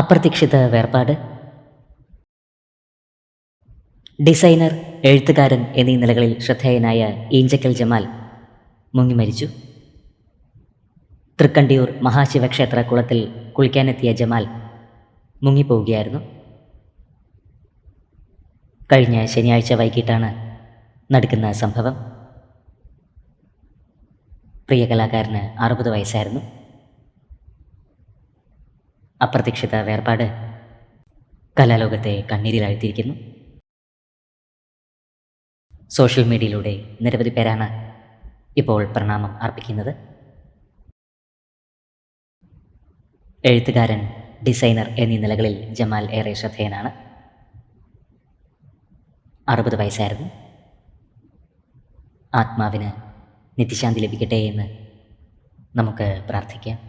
അപ്രതീക്ഷിത വേർപാട്. ഡിസൈനർ എഴുത്തുകാരൻ എന്നീ നിലകളിൽ ശ്രദ്ധേയനായ ഈഞ്ചക്കൽ ജമാൽ മുങ്ങിമരിച്ചു തൃക്കണ്ടിയൂർ മഹാശിവക്ഷേത്ര കുളത്തിൽ കുളിക്കാനെത്തിയ ജമാൽ മുങ്ങിപ്പോവുകയായിരുന്നു. കഴിഞ്ഞ ശനിയാഴ്ച വൈകിട്ടാണ് നടക്കുന്ന സംഭവം. പ്രിയ കലാകാരന് അറുപത് വയസ്സായിരുന്നു. അപ്രതീക്ഷിത വേർപാട് കലാലോകത്തെ കണ്ണീരിലാഴ്ത്തിയിരിക്കുന്നു. സോഷ്യൽ മീഡിയയിലൂടെ നിരവധി പേരാണ് ഇപ്പോൾ പ്രണാമം അർപ്പിക്കുന്നത്. എഴുത്തുകാരൻ ഡിസൈനർ എന്നീ നിലകളിൽ ജമാൽ ഏറെ ശ്രദ്ധേയനാണ്. അറുപത് വയസ്സായിരുന്നു. ആത്മാവിന് നിത്യശാന്തി ലഭിക്കട്ടെ എന്ന് നമുക്ക് പ്രാർത്ഥിക്കാം.